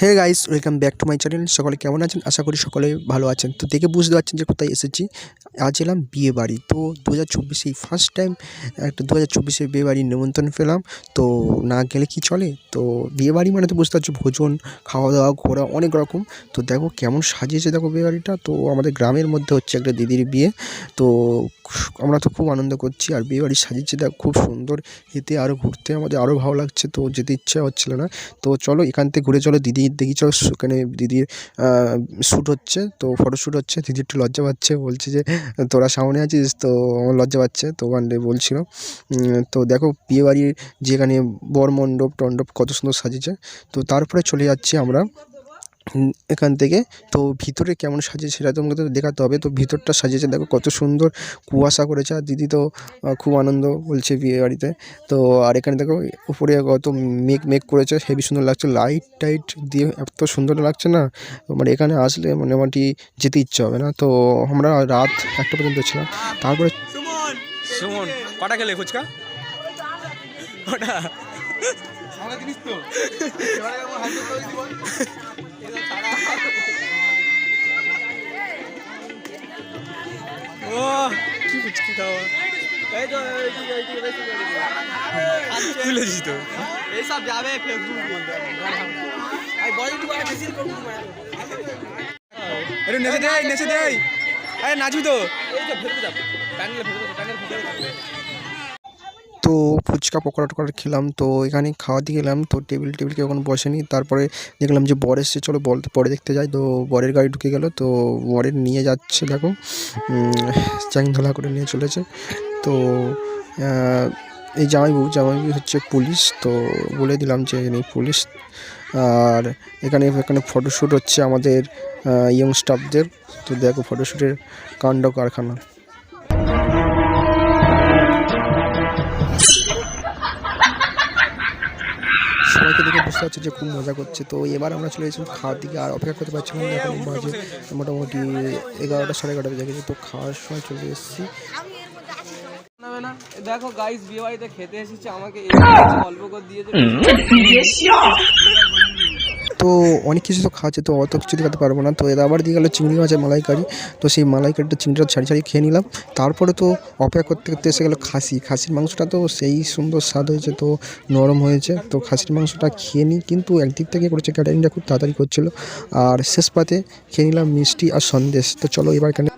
Hey guys, welcome back to my channel. সকলে কেমন আছেন? আশা করি সকলে ভালো আছেন। তো দেখে বুঝতে পারছেন যে কোথায় এসেছি। আজ এলাম বিয়ে বাড়ি। তো দু হাজার চব্বিশে ফার্স্ট টাইম একটা দু হাজার চব্বিশে বিয়ে বাড়ির নিমন্ত্রণ পেলাম। তো না গেলে কি চলে? তো বিয়ে বাড়ি মানে তো বুঝতে পারছ, ভোজন খাওয়া দাওয়া ঘোরা, অনেক রকম। তো দেখো কেমন সাজিয়েছে দেখো বিয়ে বাড়িটা। তো আমাদের গ্রামের মধ্যে হচ্ছে একটা দিদির বিয়ে। তো আমরা তো খুব আনন্দ করছি। আর বিয়ে বাড়ি সাজিয়েছে দেখো, খুব সুন্দর। এতে আরও ঘুরতে আমাদের আরও ভালো লাগছে। তো যেতে ইচ্ছা হচ্ছিল না। তো চলো এখান থেকে ঘুরে চলো দিদির দেখি, চল সেখানে দিদির শ্যুট হচ্ছে, তো ফটো শ্যুট হচ্ছে, দিদি একটু লজ্জা পাচ্ছে, বলছে যে, তোরা সামনে আছিস, তো আমার লজ্জা পাচ্ছে। তো ওখানে বলছিল তো দেখো বিয়েবাড়ির যেখানে বর মণ্ডপ টণ্ডপ কত সুন্দর সাজিয়েছে, তো তারপরে চলে যাচ্ছি আমরা এখান থেকে। তো ভিতরে কেমন সাজিয়েছে সেটা তোমাকে তো দেখাতে হবে। তো ভিতরটা সাজিয়েছে দেখো কত সুন্দর কুয়াশা করেছে। আর দিদি তো খুব আনন্দ বলছে বিয়ে বাড়িতে। তো আর এখানে দেখো উপরে কত মেঘ মেঘ করেছে হেবি সুন্দর লাগছে। লাইট টাইট দিয়ে এত সুন্দর লাগছে না? মানে এখানে আসলে মানে মোটামুটি যেতে ইচ্ছে হবে না। তো আমরা রাত একটা পর্যন্ত ছিলাম। তারপরে সুমন! কটা খেলে ফুচকা? কটা? ফুচকি খাওয়া খুলেছি তো। এইসব যাবে ফেসবুক আরে নেচে দেয় নেচে দেয় আরে নাচবি তো। তো ফুচকা, পকোড়া টকোড়া খেলাম। তো এখানে খাওয়াতে গেলাম। তো টেবিল টেবিল কেউ ওখানে বসেনি। তারপরে দেখলাম যে বর এসছে। চলো বল পরে দেখতে যাই। তো বরের গাড়ি ঢুকে গেল। তো বরের নিয়ে যাচ্ছে, দেখো। চ্যাংধলা করে নিয়ে চলেছে। তো এই জামাইবাবু জামাইবাবু হচ্ছে পুলিশ। তো বলে দিলাম যে ইনি পুলিশ। আর এখানে এখানে ফটোশ্যুট হচ্ছে আমাদের ইয়ং স্টাফদের তো দেখো ফটোশ্যুটের কাণ্ড কারখানা। দেখে যে খুব মজা করছে। তো এবার আমরা চলে এসেছি খাওয়ার দিকে আর অপেক্ষা করতে পারছি না এখন বাজে মোটামুটি এগারোটা সাড়ে এগারোটা বেজে গেছে। তো খাওয়ার সময় চলে এসেছি। দেখো গাইস বিয়ে বাড়িতে খেতে এসেছে আমাকে এই অল্প করে দিয়েছে। তো অনেক কিছু তো খাওয়া তো অত কিছু দেখাতে পারব না। তো এরা আবার দিয়ে গেলো চিংড়ি মাছের মালাইকারি। তো সেই মালাইকারিটা চিংড়িটা ছাড়ি ছাড়ি খেয়ে নিলাম। তারপরে তো অপেক্ষা করতে করতে এসে গেলো খাসি। খাসির মাংসটা তো সেই সুন্দর স্বাদ হয়েছে, তো নরম হয়েছে। তো খাসির মাংসটা খেয়ে নিই, কিন্তু একদিক থেকে করেছে, ক্যাটারিংটা খুব তাড়াতাড়ি করছিল। আর শেষ পাতে খেয়ে নিলাম মিষ্টি আর সন্দেশ। তো চলো এবার এখানে